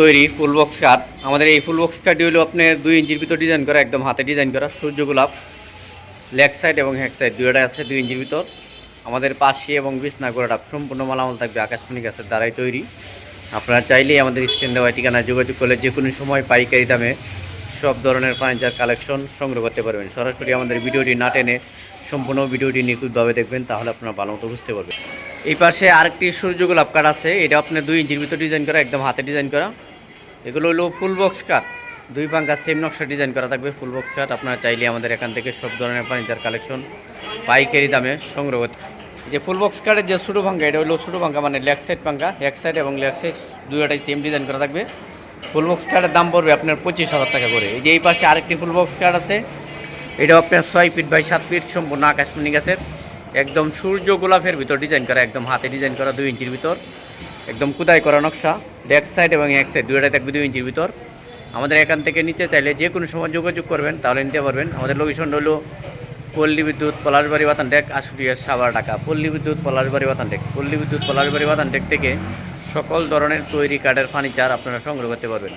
তৈরি full box cut আমাদের এই ফুল বক্স কাটটি হলো আপনার দুই ইঞ্চির ভিতর ডিজাইন করা, একদম হাতে ডিজাইন করা সূর্য গোলাপ। লেগ সাইড এবং হ্যাক সাইড দুইটা আছে দুই ইঞ্চির ভিতর। আমাদের পাশে এবং বিছনা গোড়াটা সম্পূর্ণ মালামাল থাকবে, আকাশমণি গাছের দ্বারাই তৈরি। আপনারা চাইলেই আমাদের স্ক্রিন দেওয়া ঠিকানায় যোগাযোগ করলে যে কোনো সময় পাইকারি দামে সব ধরনের ফার্নিচার কালেকশন সংগ্রহ করতে পারবেন। সরাসরি আমাদের ভিডিওটি না টেনে সম্পূর্ণ ভিডিওটি নিখুঁতভাবে দেখবেন, তাহলে আপনারা ভালো মতো বুঝতে পারবেন। এই পাশে আরেকটি সূর্য গোলাপ কাঠ আছে, এটা আপনার দুই ইঞ্চির ভিতর ডিজাইন করা, একদম হাতে ডিজাইন করা। এগুলো হলো ফুল বক্স কাঠ দুই পাঙ্কা সেম নকশা ডিজাইন করা থাকবে ফুল বক্স কাঠ আপনারা চাইলে আমাদের এখান থেকে সব ধরনের ফার্নিচার কালেকশন পাইকারি দামে সংগ্রহ করতে যে ফুল বক্স কাঠের যে ছোটো ভাঙ্গা, এটা হলো ছোটো ভাঙ্গা মানে লেগ সাইড পাঙ্গা এক সাইড এবং লেগ সাইড দুইটাই সেম ডিজাইন করা থাকবে। ফুল বক্স কাঠের দাম পড়বে আপনার পঁচিশ হাজার টাকা করে। এই যে এই পাশে আরেকটি ফুল বক্স কাঠ আছে। এটাও আপনার ছয় ফিট বাই সাত ফিট সম্পূর্ণ আকাশমণি গাছের। একদম সূর্য গোলাপের ভিতর ডিজাইন করা, একদম হাতে ডিজাইন করা দুই ইঞ্চির ভিতর। একদম কুদাই করা নকশা। ব্যাক সাইড এবং এক সাইড দুইটা থাকবে দুই ইঞ্চির ভিতর। আমাদের এখান থেকে নিতে চাইলে যে কোনো সময় যোগাযোগ করবেন, তাহলে নিতে পারবেন। আমাদের লোকেশন হলো পল্লী বিদ্যুৎ, পলাশবাড়ি, বাতান ডেক আশুটিয়া সাবার ঢাকা। পল্লী বিদ্যুৎ, পলাশবাড়ি, বাতান ডেক। পল্লী বিদ্যুৎ, পলাশবাড়ি, বাতান ডেক থেকে সকল ধরনের তৈরি কাঠের ফার্নিচার আপনারা সংগ্রহ করতে পারবেন।